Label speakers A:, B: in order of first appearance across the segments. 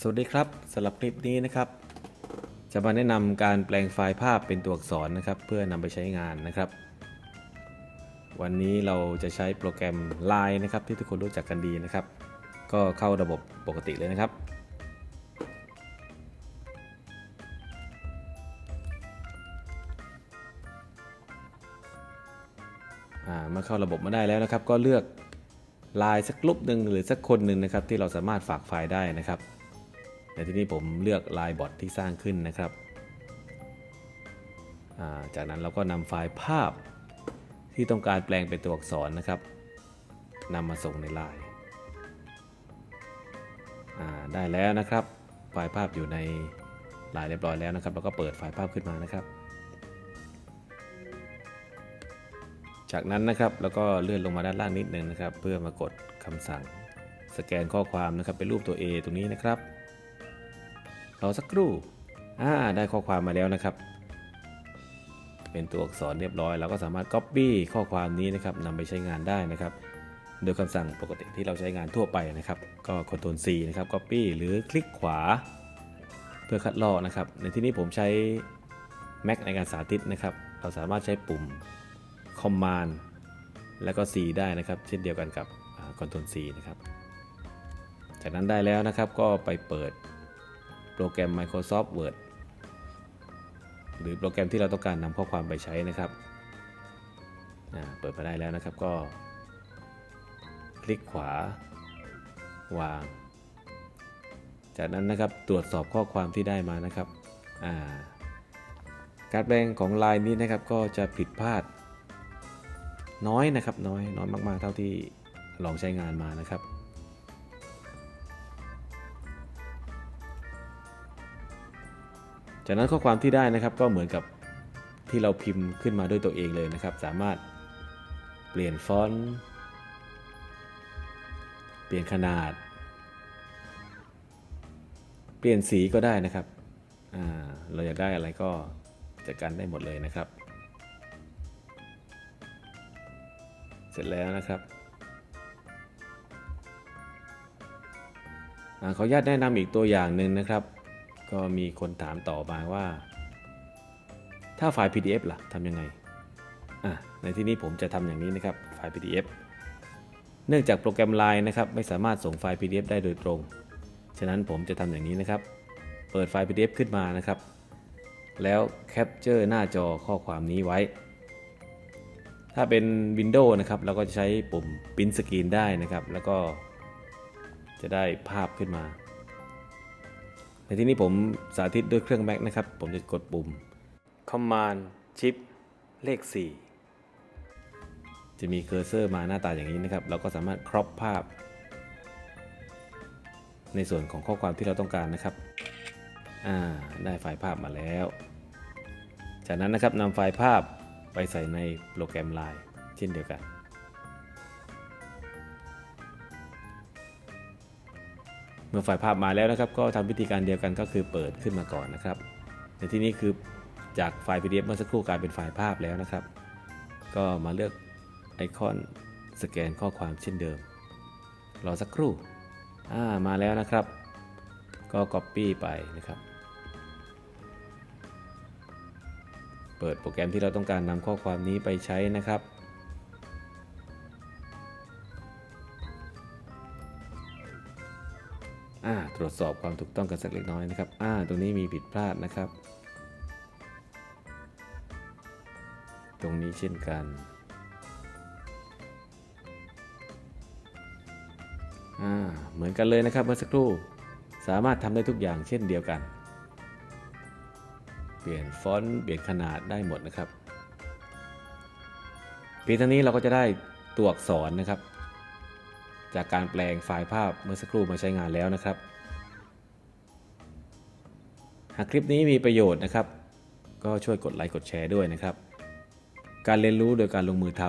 A: สวัสดีครับสำหรับคลิปนี้นะครับ จะมาแนะนำการแปลงไฟล์ภาพเป็นตัวอักษรนะครับ เพื่อนำไปใช้งานนะครับ วันนี้เราจะใช้โปรแกรม Line นะครับ ที่ทุกคนรู้จักกันดีนะครับ ก็เข้าระบบปกติเลยนะครับอ่าเมื่อเข้าระบบมาได้แล้วนะครับ ก็เลือกไลน์สักกลุ่มหนึ่งหรือสักคนหนึ่งนะครับ ที่เราสามารถฝากไฟล์ได้นะครับ ในที่นี้ผมเลือกไลน์บอทที่สร้างขึ้นนะครับาจากนั้นเราก็นำไฟล์ภาพที่ต้องการแปลงเป็นตัวอักษรนะครับนำมาส่งในไลน์อ่าได้แล้วนะครับ ไฟล์ภาพอยู่ในไลน์เรียบร้อยแล้วนะครับเราก็เปิดไฟล์ภาพขึ้นมานะครับ จากนั้นนะครับแล้วก็เลื่อนลงมาด้านล่างนิดนึงนะครับ เพื่อมากดคำสั่งสแกนข้อความนะครับเป็นรูปตัว A ตรงนี้นะครับ รอสักครู่อ่าได้ข้อความมาแล้วนะครับ เป็นตัวอักษรเรียบร้อย เราก็สามารถ Copy ข้อความนี้นะครับนำไปใช้งานได้นะครับ โดยคำสั่งปกติที่เราใช้งานทั่วไปนะครับ ก็ Ctrl C นะครับ Copy หรือคลิกขวา เพื่อคัดลอกนะครับ ในที่นี้ผมใช้ Mac ในการสาธิตนะครับ เราสามารถใช้ปุ่ม Command แล้วก็ C ได้นะครับ เช่นเดียวกันกับอ่า Ctrl C นะครับ จากนั้นได้แล้วนะครับก็ไปเปิด โปรแกรม Microsoft Word หรือโปรแกรมที่เราต้องการนำข้อความไปใช้นะครับ เปิดมาได้แล้วนะครับก็ คลิกขวาวาง จากนั้นนะครับตรวจสอบข้อความที่ได้มานะครับาการแปลงของลายนี้นะครับก็จะผิดพลาด น้อยนะครับน้อยน้อยมาก ๆ เท่าที่ลองใช้งานมานะครับ จากนั้นข้อความที่ได้นะครับก็เหมือนกับที่เราพิมพ์ขึ้นมาด้วยตัวเองเลยนะครับ สามารถเปลี่ยนฟอนต์เปลี่ยนขนาด เปลี่ยนสีก็ได้นะครับเราอยากได้อะไรก็จัดการได้หมดเลยนะครับ เสร็จแล้วนะครับอขออนุญาตแนะนำอีกตัวอย่างหนึ่งนะครับ ก็มีคนถามต่อมาว่า ถ้าไฟล์ PDF ล่ะทำยังไงอะในที่นี้ผมจะทำอย่างนี้นะครับไฟล์ PDF เนื่องจากโปรแกรม Line นะครับไม่สามารถส่งไฟล์ PDF ได้โดยตรง ฉะนั้นผมจะทำอย่างนี้นะครับ เปิดไฟล์ PDF ขึ้นมานะครับ แล้วแคปเจอร์หน้าจอข้อความนี้ไว้ ถ้าเป็น Windows นะครับเราก็จะใช้ปุ่ม Print Screen ได้นะครับ แล้วก็จะได้ภาพขึ้นมา ในที่นี้ผมสาธิตด้วยเครื่อง Mac นะครับ ผมจะกดปุ่ม Command Shift เลข 4 จะมีเคอร์เซอร์มาหน้าตาอย่างนี้นะครับ เราก็สามารถครอปภาพ ในส่วนของข้อความที่เราต้องการนะครับ อ่า ได้ไฟล์ภาพมาแล้ว จากนั้นนะครับนำไฟล์ภาพไปใส่ในโปรแกรม Line เช่นเดียวกัน เมื่อไฟล์ภาพมาแล้วนะครับ ก็ทำวิธีการเดียวกันก็คือเปิดขึ้นมาก่อนนะครับในที่นี้คือจากไฟล์ PDF เมื่อสักครู่กลายเป็นไฟล์ภาพแล้วนะครับ ก็มาเลือกไอคอนสแกนข้อความเช่นเดิม รอสักครู่อ่ามาแล้วนะครับ ก็ Copy ไปนะครับ เปิดโปรแกรมที่เราต้องการนำข้อความนี้ไปใช้นะครับ อ่าตรวจสอบความถูกต้องกันสักเล็กน้อยนะครับอ่าตรงนี้มีผิดพลาดนะครับ ตรงนี้เช่นกันอ่าเหมือนกันเลยนะครับเมื่อสักครู่สามารถทำได้ทุกอย่างเช่นเดียวกัน เปลี่ยนฟอนต์เปลี่ยนขนาดได้หมดนะครับเพียงเท่านี้เราก็จะได้ตัวอักษรนะครับ จากการแปลงไฟล์ภาพเมื่อสักครู่มาใช้งานแล้วนะครับ หากคลิปนี้มีประโยชน์นะครับ ก็ช่วยกดไลค์กดแชร์ด้วยนะครับ การเรียนรู้โดยการลงมือท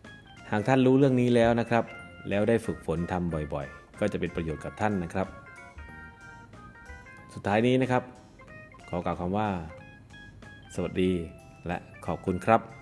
A: ำหากท่านรู้เรื่องนี้แล้วนะครับ แล้วได้ฝึกฝนทำบ่อยๆ ก็จะเป็นประโยชน์กับท่านนะครับ สุดท้ายนี้นะครับ ขอกล่าวคำว่า สวัสดีและขอบคุณครับ